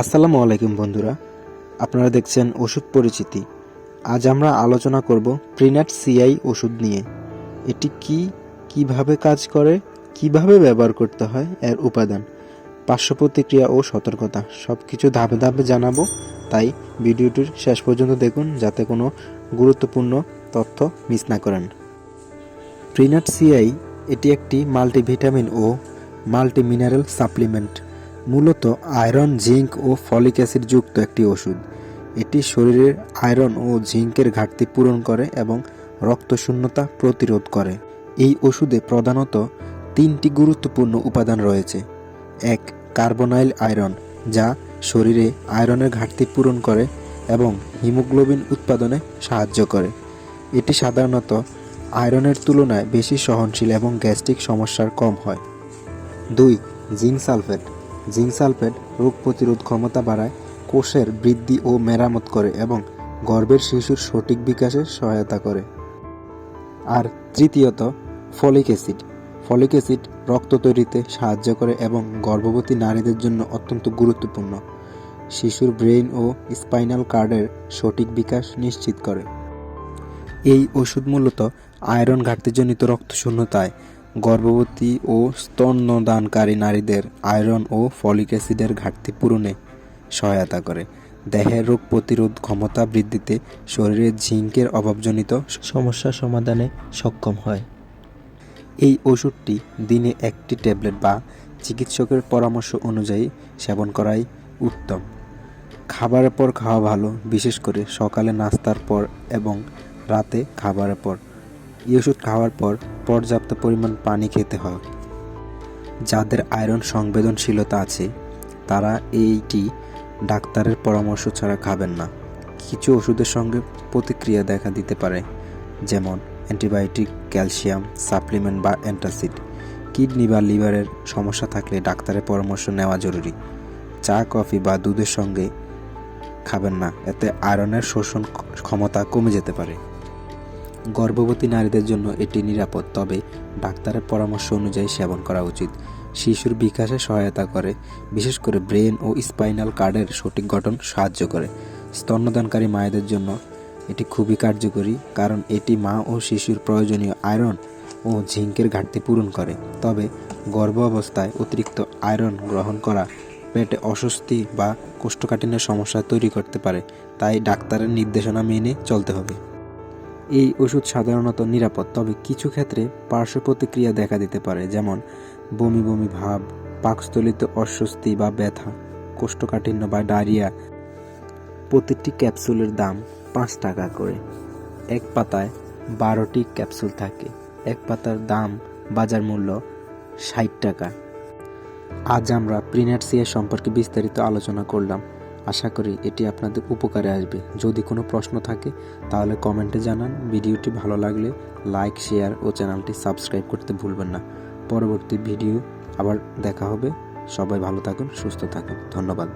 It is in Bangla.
আসসালামু আলাইকুম বন্ধুরা। আপনারা দেখছেন ওষুধ পরিচিতি। আজ আমরা আলোচনা করব প্রিনাট সিআই ওষুধ নিয়ে। এটি কি, কীভাবে কাজ করে, কীভাবে ব্যবহার করতে হয়, এর উপাদান, পার্শ্ব প্রতিক্রিয়া ও সতর্কতা সব কিছু ধাপে ধাপে জানাব। তাই ভিডিওটির শেষ পর্যন্ত দেখুন, যাতে কোনো গুরুত্বপূর্ণ তথ্য মিস না করেন। প্রিনাট সিআই এটি একটি মাল্টিভিটামিন ও মাল্টি মিনারেল সাপ্লিমেন্ট। মূলত আয়রন, জিঙ্ক ও ফলিক অ্যাসিড যুক্ত একটি ওষুধ। এটি শরীরের আয়রন ও জিঙ্কের ঘাটতি পূরণ করে এবং রক্তশূন্যতা প্রতিরোধ করে। এই ওষুধে প্রধানত তিনটি গুরুত্বপূর্ণ উপাদান রয়েছে। এক, কার্বনাইল আয়রন, যা শরীরে আয়রনের ঘাটতি পূরণ করে এবং হিমোগ্লোবিন উৎপাদনে সাহায্য করে। এটি সাধারণত আয়রনের তুলনায় বেশি সহনশীল এবং গ্যাস্ট্রিক সমস্যার কম হয়। দুই, জিঙ্ক সালফেট। জিঙ্ক সালফেট রোগ প্রতিরোধ ক্ষমতা বাড়ায়, কোষের বৃদ্ধি ও মেরামত করে এবং গর্ভের শিশুর সঠিক বিকাশে সহায়তা করে। আর তৃতীয়ত, ফলিক অ্যাসিড। ফলিক অ্যাসিড রক্ত তৈরিতে সাহায্য করে এবং গর্ভবতী নারীদের জন্য অত্যন্ত গুরুত্বপূর্ণ। শিশুর ব্রেইন ও স্পাইনাল কার্ডের সঠিক বিকাশ নিশ্চিত করে। এই ওষুধ মূলত আয়রন ঘাটতিজনিত রক্তশূন্যতায় গর্ভবতী ও স্তন্যদানকারী নারীদের আয়রন ও ফলিক অ্যাসিডের ঘাটতি পূরণে সহায়তা করে। দেহের রোগ প্রতিরোধ ক্ষমতা বৃদ্ধিতে শরীরে জিঙ্কের অভাবজনিত সমস্যা সমাধানে সক্ষম হয়। এই ওষুধটি দিনে একটি ট্যাবলেট বা চিকিৎসকের পরামর্শ অনুযায়ী সেবন করাই উত্তম। খাবারের পর খাওয়া ভালো, বিশেষ করে সকালে নাস্তার পর এবং রাতে খাবারের পর। এই ওষুধ খাওয়ার পর পর্যাপ্ত পরিমাণ পানি খেতে হয়। যাদের আয়রন সংবেদনশীলতা আছে, তারা এইটি ডাক্তারের পরামর্শ ছাড়া খাবেন না। কিছু ওষুধের সঙ্গে প্রতিক্রিয়া দেখা দিতে পারে, যেমন অ্যান্টিবায়োটিক, ক্যালসিয়াম, সাপ্লিমেন্ট বা অ্যান্টাসিড। কিডনি বা লিভারের সমস্যা থাকলে ডাক্তারের পরামর্শ নেওয়া জরুরি। চা, কফি বা দুধের সঙ্গে খাবেন না, এতে আয়রনের শোষণ ক্ষমতা কমে যেতে পারে। গর্ভবতী নারীদের জন্য এটি নিরাপদ, তবে ডাক্তারের পরামর্শ অনুযায়ী সেবন করা উচিত। শিশুর বিকাশে সহায়তা করে, বিশেষ করে ব্রেন ও স্পাইনাল কার্ডের সঠিক গঠন সাহায্য করে। স্তন্যদানকারী মায়েদের জন্য এটি খুবই কার্যকরী, কারণ এটি মা ও শিশুর প্রয়োজনীয় আয়রন ও জিঙ্কের ঘাটতি পূরণ করে। তবে গর্ভ অবস্থায় অতিরিক্ত আয়রন গ্রহণ করা পেটে অস্বস্তি বা কোষ্ঠকাঠিন্যের সমস্যা তৈরি করতে পারে, তাই ডাক্তারের নির্দেশনা মেনে চলতে হবে। এই ওষুধ সাধারণত নিরাপদ, তবে কিছু ক্ষেত্রে পার্শ্ব প্রতিক্রিয়া দেখা দিতে পারে, যেমন বমি বমি ভাব, পাকস্থলিত অস্বস্তি বা ব্যথা, কোষ্ঠকাঠিন্য বা ডায়রিয়া। প্রতিটি ক্যাপসুলের দাম পাঁচ টাকা করে। এক পাতায় বারোটি ক্যাপসুল থাকে। এক পাতার দাম বাজার মূল্য ষাট টাকা। আজ আমরা প্রিনাটসিয়া সম্পর্কে বিস্তারিত আলোচনা করলাম। আশা করি এটি আপনাদের উপকারে আসবে। যদি কোনো প্রশ্ন থাকে, তাহলে কমেন্টে জানান। ভিডিওটি ভালো লাগলে লাইক, শেয়ার ও চ্যানেলটি সাবস্ক্রাইব করতে ভুলবেন না। পরবর্তী ভিডিও আবার দেখা হবে। সবাই ভালো থাকুন, সুস্থ থাকুন। ধন্যবাদ।